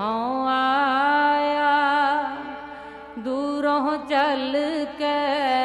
ਹਉ ਆਇਆ ਦੂਰੋਂ ਚੱਲ ਕੇ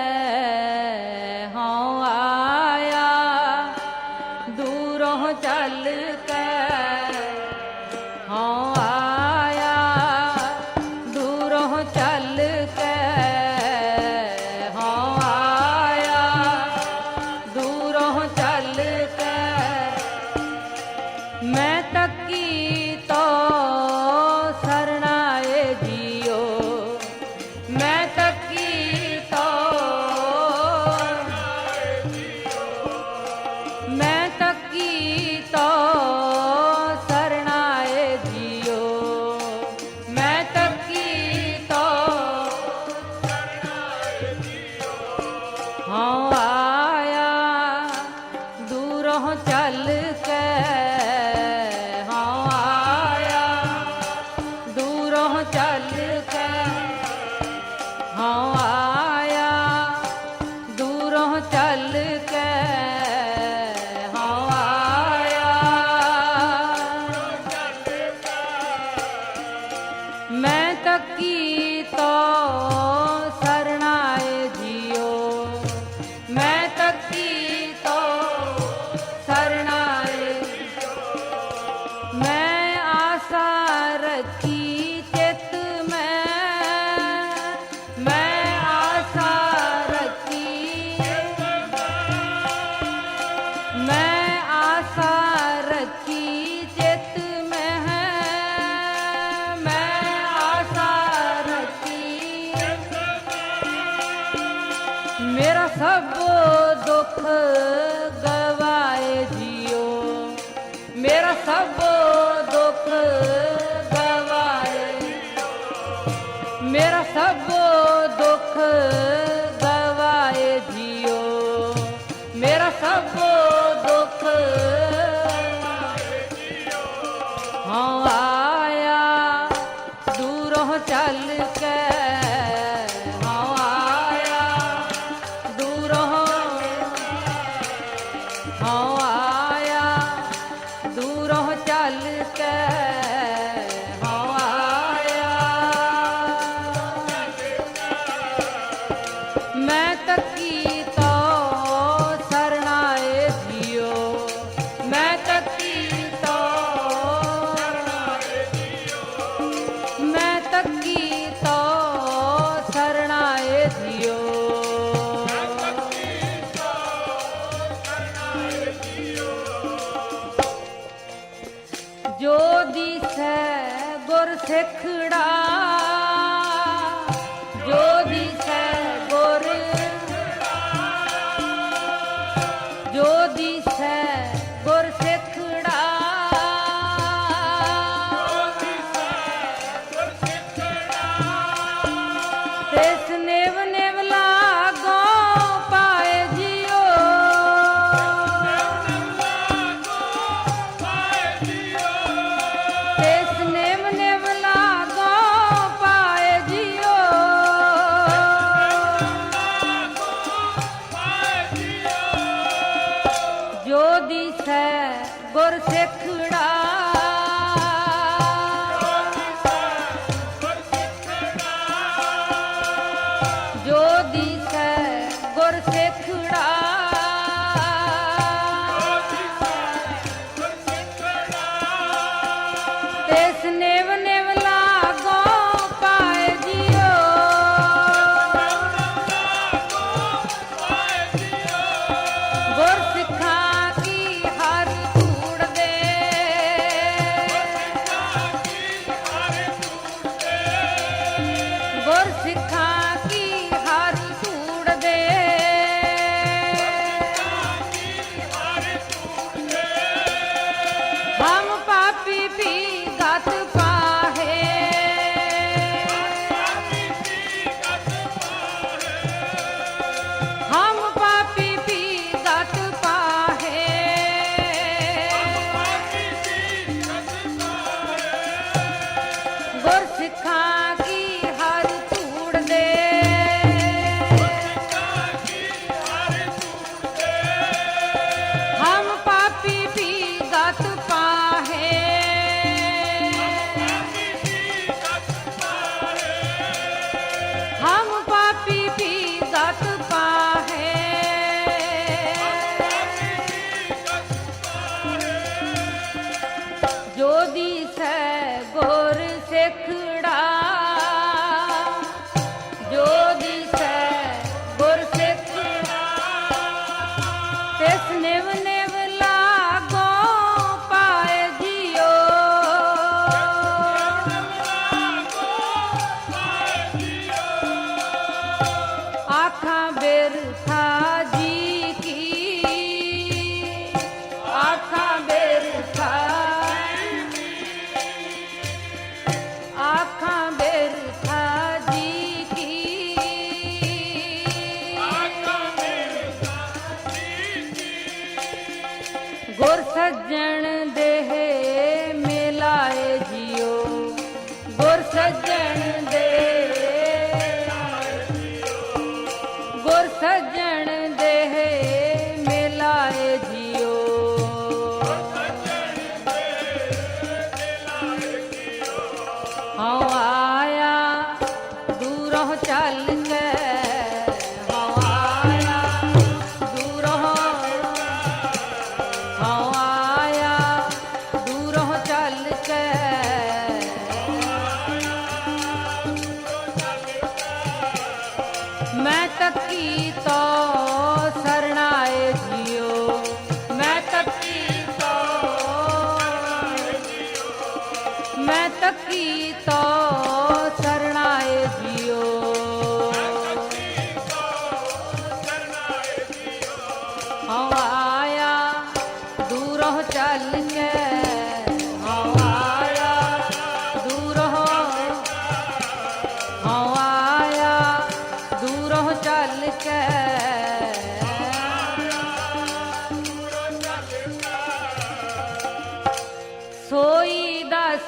ਗੁਰ ਦਿਸੈ ਗੁਰ ਸਿੱਖੜਾ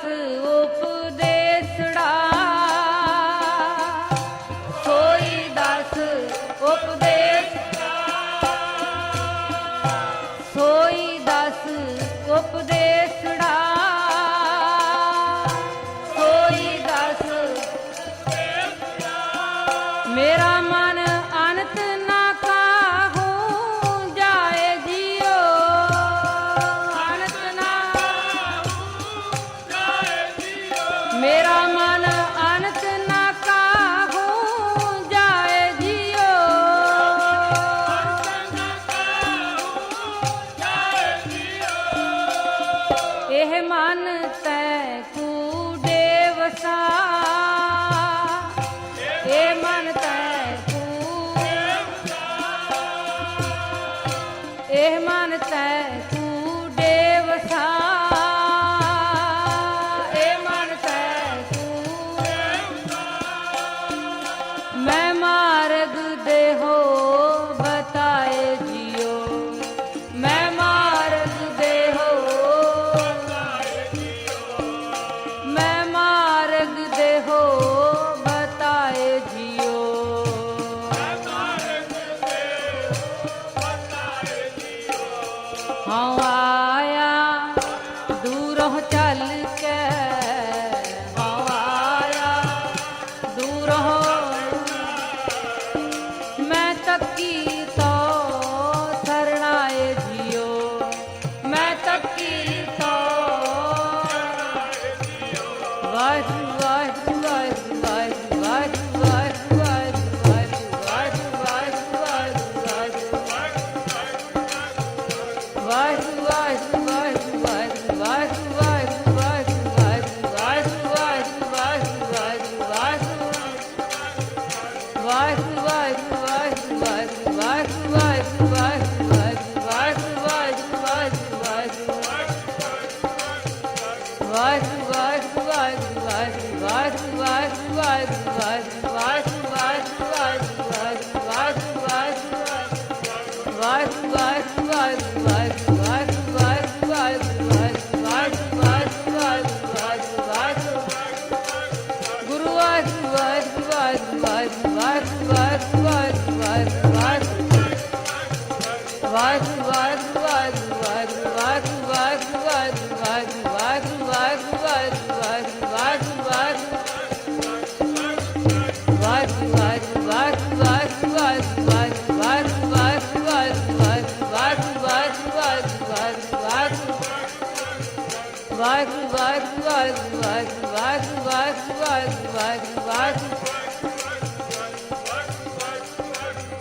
是我 ਮਨ ਤੈ ਕੋ 好啊。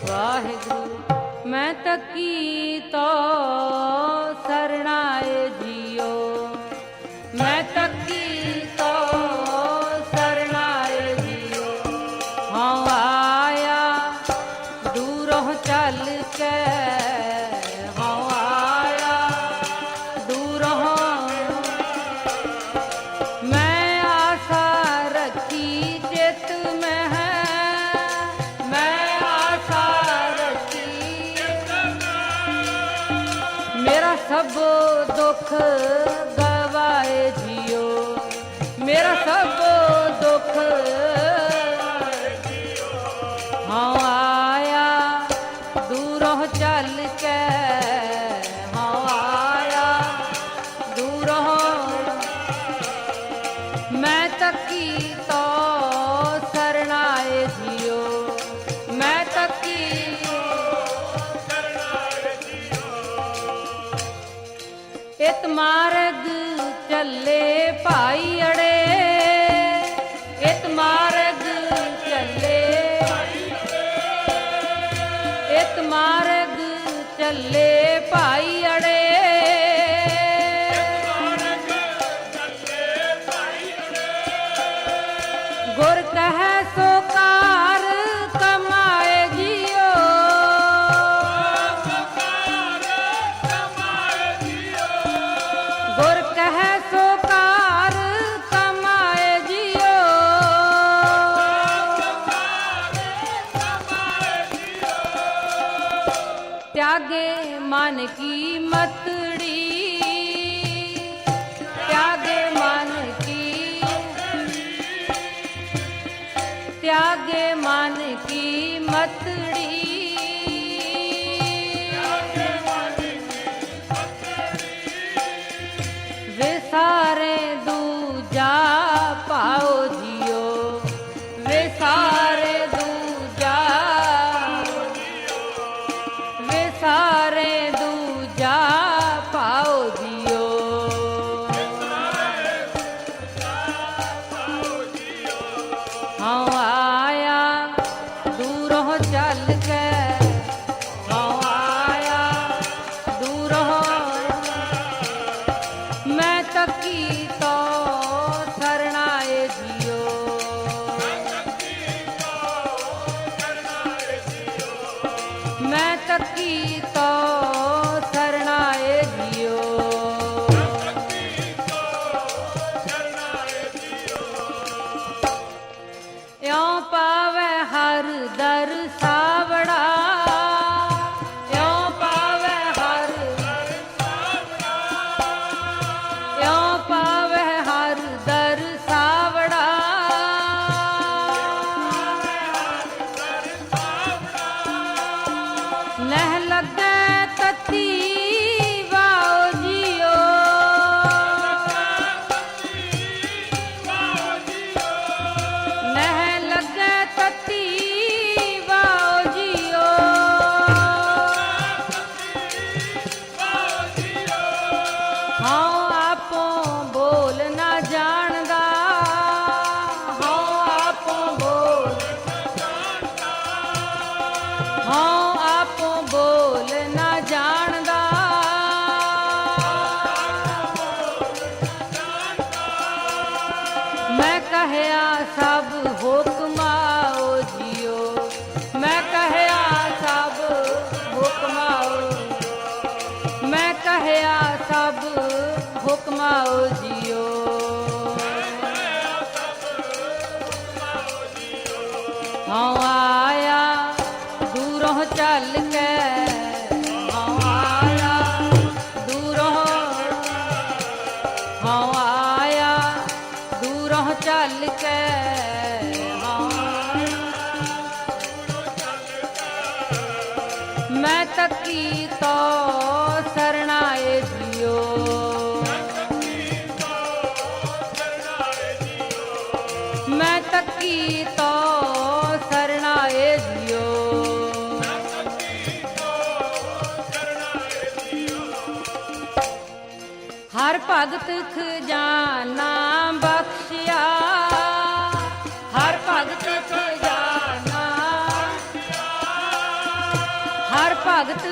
ਵਾਹਿਗੁਰੂ ਤਕੀ ਤੋ ਸਭ ਦੁੱਖ ਮਨ ਕੀ ਮਤੜੀ? ਤਿਆਗੇ ਮਨ ਕੀ? ਤਿਆਗੇ ਮਨ ਕੀ ਮੈਂ ਤਾਂ ਕੀ 아, 우. ਹਰ ਭਗਤ ਖਜ਼ਾਨਾ ਬਖਸ਼ਿਆ। ਹਰ ਭਗਤ ਖਜ਼ਾਨਾ ਹਰ ਭਗਤ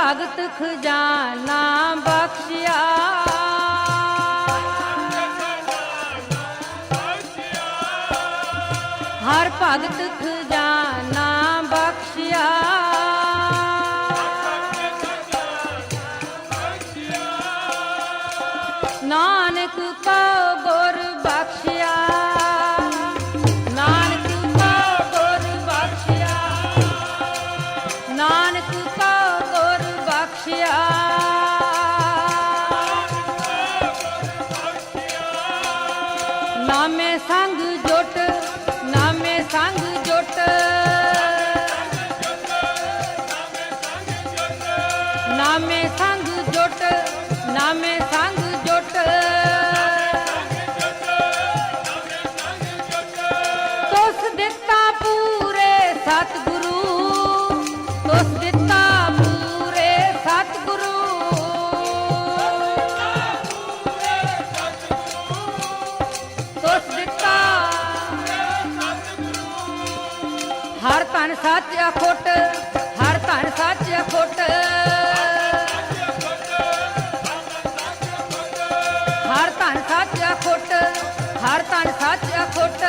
ਭਗਤ ਖਜ਼ਾਨਾ ਬਖਸ਼ਿਆ। ਹਰ ਭਗਤ ਸਾਚਾ ਹਰ ਧਨ ਸਾਚਾ ਫੁੱਟ। ਹਰ ਧਨ ਸਾਚਾ ਫੁੱਟ ਹਰ ਧਨ ਸਾਚਾ ਫੁੱਟ।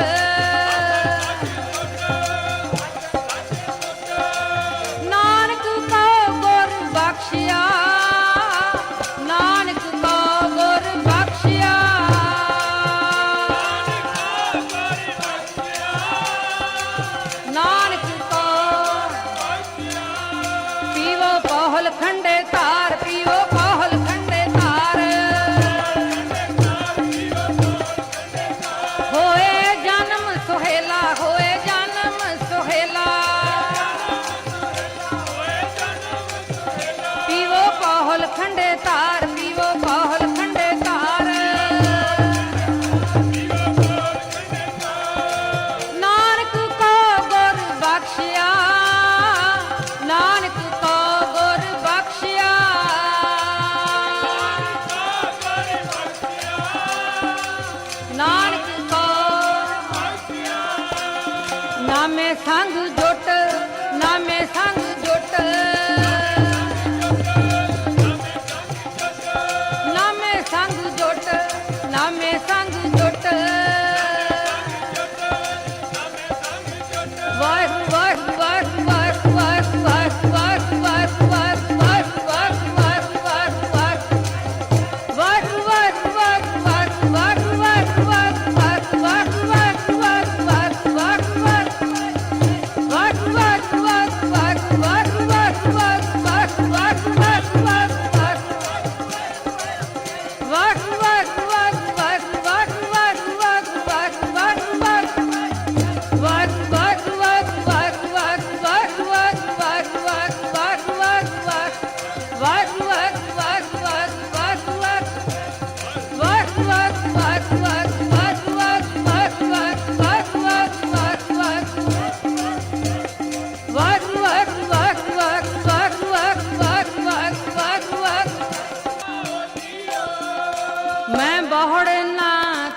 ਮੈਂ ਬਹੜਨਾ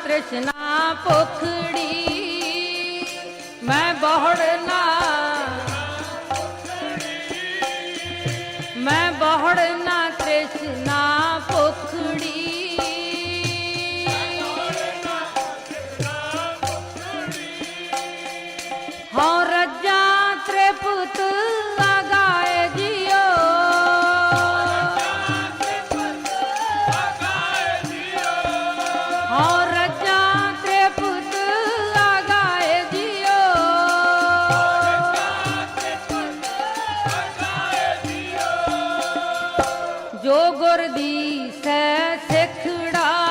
ਤ੍ਰਿਸ਼ਨਾ ਪੁਖੜੀ ਮੈਂ ਬਹੜਨਾ ਦੀ ਸੈ ਸਿਖੜਾ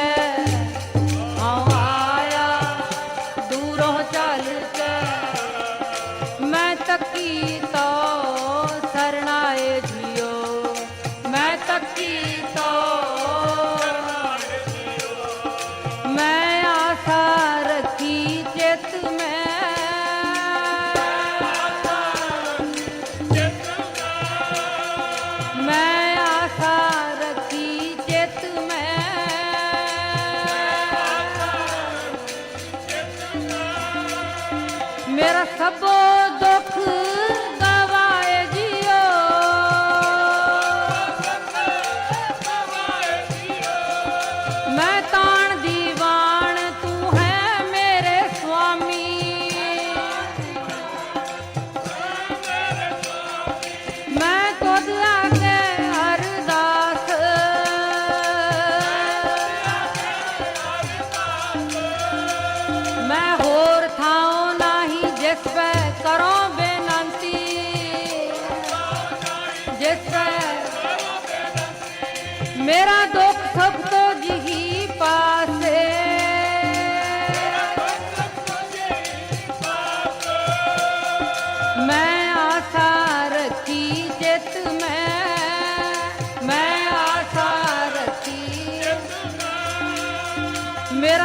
mulher.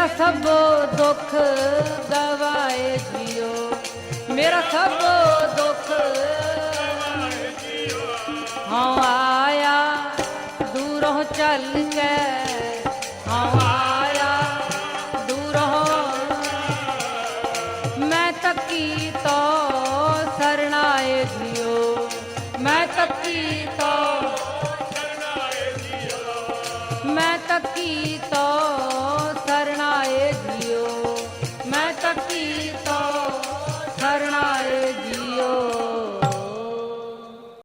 ਮੇਰਾ ਸਭ ਦੁੱਖ ਗਵਾਏ ਜਿਓ। ਮੇਰਾ ਸਭ ਦੁੱਖ ਹਾਂ ਆਇਆ ਦੂਰੋਂ ਚੱਲ ਕੇ